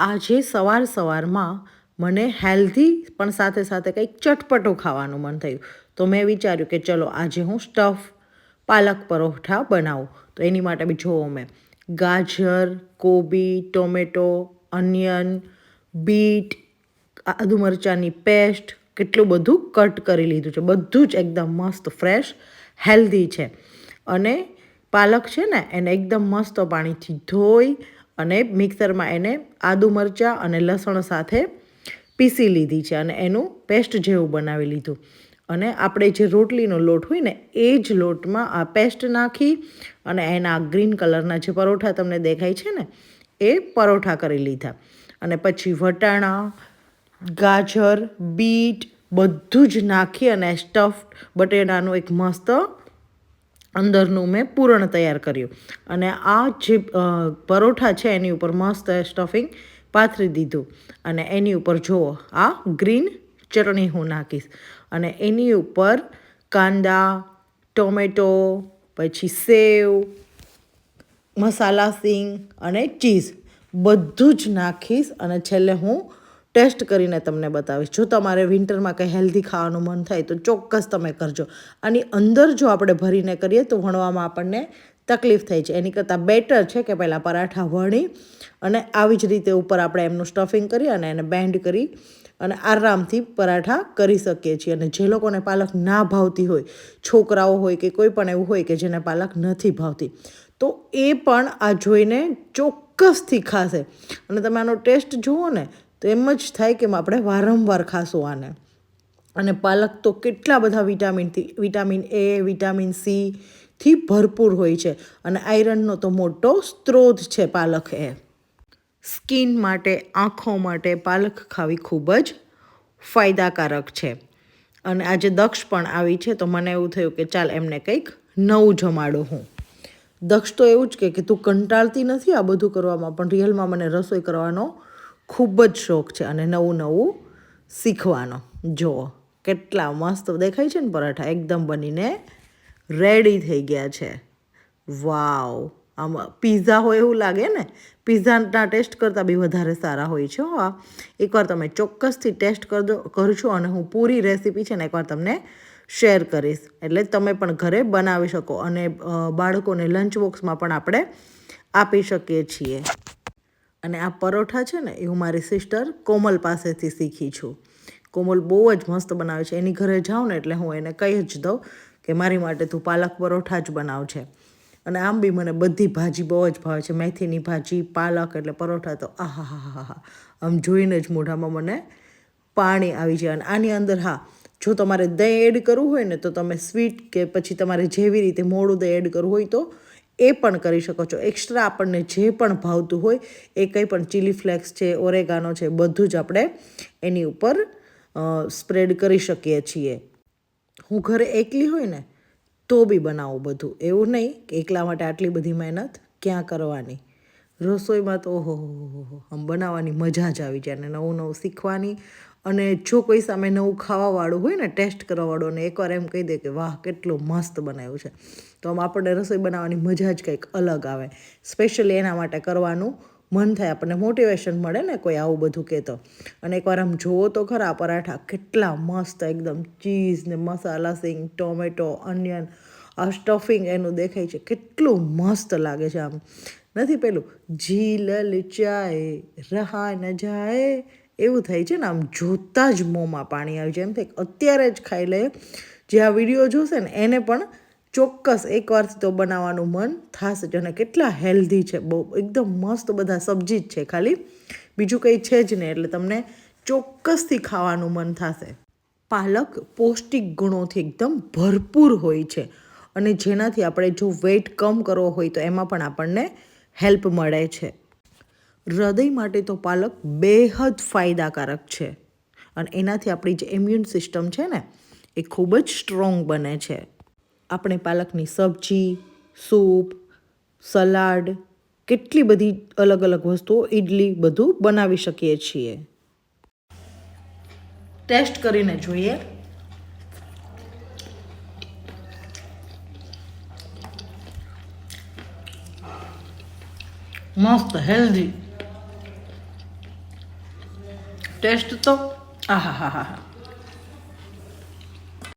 આજે સવાર સવારમાં મને હેલ્ધી પણ સાથે સાથે કંઈક ચટપટો ખાવાનું મન થયું. તો મેં વિચાર્યું કે ચલો આજે હું સ્ટફ પાલક પરોઠા બનાવું. તો એની માટે બી જોવો મેં. ગાજર, કોબી, ટોમેટો, અનિયન, બીટ આદુ મરચાંની પેસ્ટ, કેટલું બધું કટ કરી લીધું છે. બધું જ એકદમ મસ્ત ફ્રેશ, હેલ્ધી છે. અને પાલક છે ને, એને એકદમ મસ્ત પાણીથી ધોઈ અને મિક્સરમાં એને આદુ મરચાં અને લસણ સાથે પીસી લીધી છે અને એનું પેસ્ટ જેવું બનાવી લીધું. અને આપણે જે રોટલીનો લોટ હોય ને, એ જ લોટમાં આ પેસ્ટ નાખી અને એના ગ્રીન કલરના જે પરોઠા તમને દેખાય છે ને, એ પરોઠા કરી લીધા. અને પછી વટાણા, ગાજર, બીટ બધું જ નાખી અને સ્ટફ બટેટાનું એક મસ્ત અંદરનું મેં પૂરણ તૈયાર કર્યું. અને આ જે પરોઠા છે એની ઉપર મસ્ત સ્ટફિંગ પાથરી દીધું. અને એની ઉપર જુઓ આ ગ્રીન ચટણી હું નાખીશ. અને એની ઉપર કાંદા, ટોમેટો, પછી સેવ, મસાલા સિંગ અને ચીઝ બધું જ નાખીશ. અને છેલ્લે હું ટેસ્ટ કરીને તમને બતાવીશ. જો તમારે વિન્ટરમાં કંઈ હેલ્ધી ખાવાનું મન થાય તો ચોક્કસ તમે કરજો. આની અંદર જો આપણે ભરીને કરીએ તો વણવામાં આપણને તકલીફ થાય છે. એની કરતાં બેટર છે કે પહેલાં પરાઠા વણી અને આવી જ રીતે ઉપર આપણે એમનું સ્ટફિંગ કરી અને એને બેન્ડ કરી અને આરામથી પરાઠા કરી શકીએ છીએ. અને જે લોકોને પાલક ના ભાવતી હોય, છોકરાઓ હોય કે કોઈ પણ એવું હોય કે જેને પાલક નથી ભાવતી, તો એ પણ આ જોઈને ચોક્કસથી ખાશે. અને તમે આનો ટેસ્ટ જુઓ ને તો એમ જ થાય કે આપણે વારંવાર ખાશું આને. અને પાલક તો કેટલા બધા વિટામિનથી વિટામિન એ, વિટામિન સી થી ભરપૂર હોય છે. અને આયરનનો તો મોટો સ્ત્રોત છે પાલક એ. સ્કિન માટે, આંખો માટે પાલક ખાવી ખૂબ જ ફાયદાકારક છે. અને આજે દક્ષ પણ આવી છે, તો મને એવું થયું કે ચાલ એમને કંઈક નવું જમાડું હું. દક્ષ તો એવું જ કે તું કંટાળતી નથી આ બધું કરવામાં, પણ રિયલમાં મને રસોઈ કરવાનો ખૂબ જ શોખ છે અને નવું નવું શીખવાનો. જુઓ, કેટલા મસ્ત દેખાય છે ને પરાઠા, એકદમ બનીને રેડી થઈ ગયા છે. વાવ આમાં પીઝા હોય એવું લાગે ને પીઝાના ટેસ્ટ કરતાં બી વધારે સારા હોય છે હો એકવાર તમે ચોક્કસથી ટેસ્ટ કરજો કરશો અને હું પૂરી રેસીપી છે ને એકવાર તમને શેર કરીશ. એટલે તમે પણ ઘરે બનાવી શકો અને બાળકોને લંચ બોક્સમાં પણ આપણે આપી શકીએ છીએ. અને આ પરોઠા છે ને, એ હું મારી સિસ્ટર કોમલ પાસેથી શીખી છું. કોમલ બહુ જ મસ્ત બનાવે છે. એની ઘરે જાઉં ને એટલે હું એને કહી જ દઉં કે મારી માટે તું પાલક પરોઠા જ બનાવ છે અને આમ બી મને બધી ભાજી બહુ જ ભાવે છે. મેથીની ભાજી, પાલક એટલે પરોઠા તો આહા હા હા હા આમ જોઈને જ મોઢામાં મને પાણી આવી જાય. અને આની અંદર હા, જો તમારે દહીં એડ કરવું હોય ને, તો તમે સ્વીટ કે પછી તમારે જેવી રીતે મોડું દહીં એડ કરવું હોય તો એ પણ કરી શકો છો એક્સ્ટ્રા આપણને જે પણ ભાવતું હોય એ કંઈ પણ ચીલી ફ્લેક્સ છે ઓરેગાનો છે બધું જ આપણે એની ઉપર સ્પ્રેડ કરી શકીએ છીએ હું ઘરે એકલી હોય ને તો બી બનાવું બધું એવું નહીં કે એકલા માટે આટલી બધી મહેનત ક્યાં કરવાની રસોઈમાં તો ઓહો આમ બનાવવાની મજા જ આવી જાય અને નવું નવું શીખવાની અને જો કોઈ સામે નવું ખાવાવાળું હોય ને ટેસ્ટ કરવાવાળું અને એકવાર એમ કહી દે કે, વાહ, કેટલું મસ્ત બનાવ્યું છે. તો આમ આપણને રસોઈ બનાવવાની મજા જ કંઈક અલગ આવે. સ્પેશિયલી એના માટે કરવાનું મન થાય, આપણને મોટિવેશન મળે ને કોઈ આવું બધું કહેતો. અને એકવાર આમ જુઓ તો ખરા પરાઠા કેટલા મસ્ત, એકદમ ચીઝ ને મસાલા સિંગ ટોમેટો અનિયન આ સ્ટફિંગ એનું દેખાય છે, કેટલું મસ્ત લાગે છે આમ. નથી પેલું, ઝીલ, ચાય, રહા ન જાય. એવું થાય છે ને, આમ જોતાં જ મોંમાં પાણી આવી જાય. એમ થાય અત્યારે જ ખાઈ લે. જે આ વીડિયો જોશે ને, એને પણ ચોક્કસ એકવારથી તો બનાવવાનું મન થશે જ. અને કેટલા હેલ્ધી છે. બહુ, એકદમ મસ્ત બધા સબ્જી જ છે ખાલી. બીજું કંઈ છે જ નહીં, એટલે તમને ચોક્કસથી ખાવાનું મન થશે. પાલક પૌષ્ટિક ગુણોથી એકદમ ભરપૂર હોય છે. અને જેનાથી આપણે જો વેઇટ કમ કરવો હોય તો એમાં પણ આપણને હેલ્પ મળે છે. હૃદય માટે તો પાલક બેહદ ફાયદાકારક છે. અને એનાથી આપણી જે ઇમ્યુન સિસ્ટમ છે ને, એ ખૂબ જ સ્ટ્રોંગ બને છે. આપણે પાલકની સબ્જી, સૂપ, સલાડ, કેટલી બધી અલગ અલગ વસ્તુઓ ઇડલી બધું બનાવી શકીએ છીએ. ટેસ્ટ કરીને જોઈએ. મસ્ત હેલ્ધી ટેસ્ટ તો આહા હા હા હા